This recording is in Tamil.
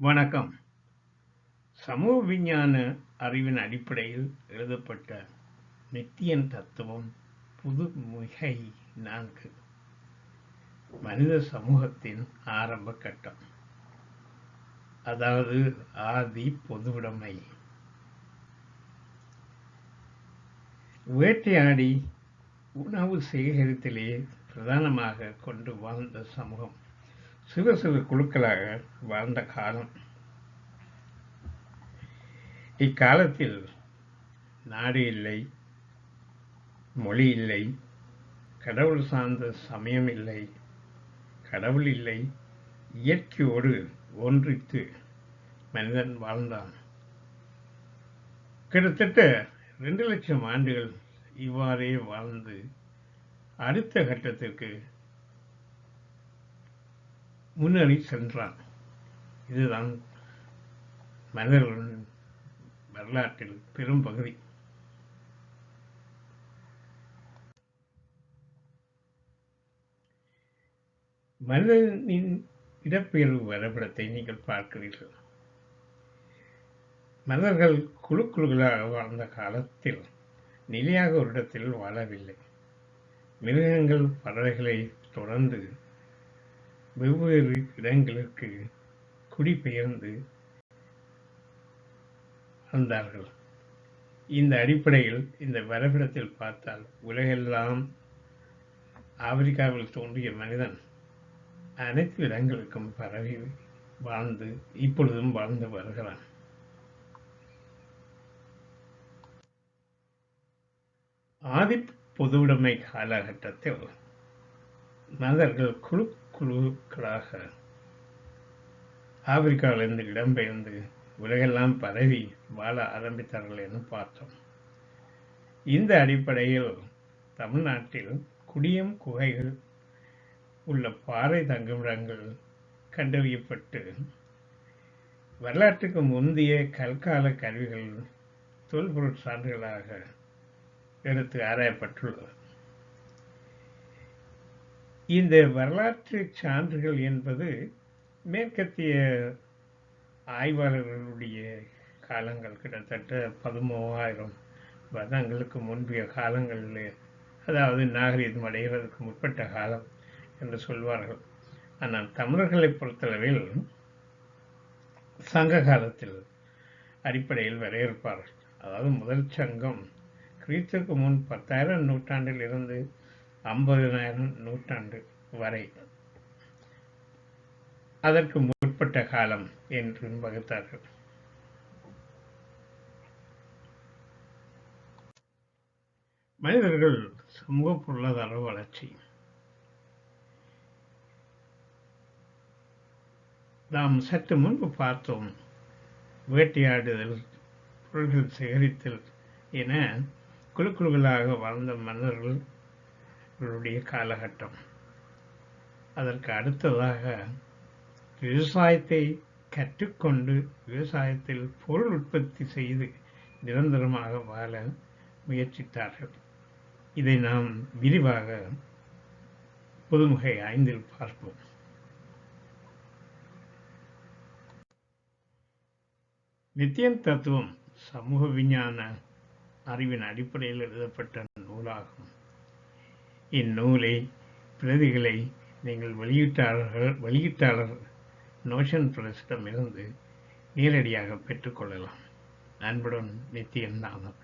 வணக்கம். சமூக விஞ்ஞான அறிவின் அடிப்படையில் எழுதப்பட்ட நித்தியன் தத்துவம் புதுமுகை நான்கு. மனித சமூகத்தின் ஆரம்ப கட்டம். அதாவது ஆதி பொதுவுடைமை. வேட்டையாடி உணவு சேகரித்திலே பிரதானமாக கொண்டு வாழ்ந்த சமூகம். சிறு சிறு குழுக்களாக வாழ்ந்த காலம். இக்காலத்தில் நாடு இல்லை மொழி இல்லை கடவுள் சார்ந்த சமயம் இல்லை கடவுள் இல்லை இயற்கையோடு ஒன்றித்து மனிதன் வாழ்ந்தான். கிட்டத்தட்ட ரெண்டு லட்சம் ஆண்டுகள் இவ்வாறே வாழ்ந்து அடுத்த கட்டத்திற்கு முன்னேறி சென்றான். இதுதான் மனிதர்களின் வரலாற்றில் பெரும் பகுதி. மனிதனின் இடப்பெயர்வு வரைபடத்தை நீங்கள் பார்க்கிறீர்கள். மனிதர்கள் குழு குழுக்களாக வாழ்ந்த காலத்தில் நிலையாக ஒரு இடத்தில் வாழவில்லை. மிருகங்கள் பறவைகளை தொடர்ந்து வெவ்வேறு இடங்களுக்கு குடிபெயர்ந்து வந்தார்கள். இந்த அடிப்படையில் இந்த வரைபடத்தில் பார்த்தால் உலகெல்லாம் ஆப்பிரிக்காவில் தோன்றிய மனிதன் அனைத்து இடங்களுக்கும் பரவி வாழ்ந்து இப்பொழுதும் வாழ்ந்து வருகிறான். ஆதி பொதுவுடைமை காலகட்டத்தில் மனிதர்கள் குழு குழுக்களாக ஆப்பிரிக்காவிலிருந்து இடம்பெயர்ந்து உலகெல்லாம் பரவி வாழ ஆரம்பித்தார்கள் என பார்த்தோம். இந்த அடிப்படையில் தமிழ்நாட்டில் குடியம் குகைகள் உள்ள பாறை தங்குமிடங்கள் கண்டறியப்பட்டு வரலாற்றுக்கு முந்தைய கற்கால கருவிகள் தொல்பொருள் சான்றுகளாக எடுத்து ஆராயப்பட்டுள்ளது. இந்த வரலாற்று சான்றுகள் என்பது மேற்கத்திய ஆய்வாளர்களுடைய காலங்கள் கிட்டத்தட்ட பதிமூவாயிரம் வருடங்களுக்கு முன்பிய காலங்களில் அதாவது நாகரீகம் அடைகிறதுக்கு முற்பட்ட காலம் என்று சொல்வார்கள். ஆனால் தமிழர்களை பொறுத்தளவில் சங்க காலத்தில் அடிப்படையில் வரையறுப்பார்கள். அதாவது முதல் சங்கம் கிறிஸ்துக்கு முன் பத்தாயிரம் நூற்றாண்டில் இருந்து ஐம்பதினாயிரம் நூற்றாண்டு வரை. அதற்கு முற்பட்ட காலம் என்று வகுத்தார்கள். மனிதர்கள் சமூக பொருளாதார வளர்ச்சி. நாம் சற்று முன்பு பார்த்தோம் வேட்டையாடுதல் பொருள்கள் சேகரித்தல் என குழு வாழ்ந்த வாழ்ந்த இவருடைய காலகட்டம். அதற்கு அடுத்ததாக விவசாயத்தை கற்றுக்கொண்டு விவசாயத்தில் பொருள் உற்பத்தி செய்து நிரந்தரமாக வாழ முயற்சித்தார்கள். இதை நாம் விரிவாக புதுமுகை ஐந்தில் பார்ப்போம். நித்தியன் தத்துவம் சமூக விஞ்ஞான அறிவின் அடிப்படையில் எழுதப்பட்ட நூலாகும். இந்நூலை பிரதிகளை நீங்கள் வெளியீட்டாளர்கள் வெளியீட்டாளர் நோஷன் பிரஸிடமிருந்து நேரடியாக பெற்றுக்கொள்ளலாம் அன்புடன் நித்தியன் நாதன்.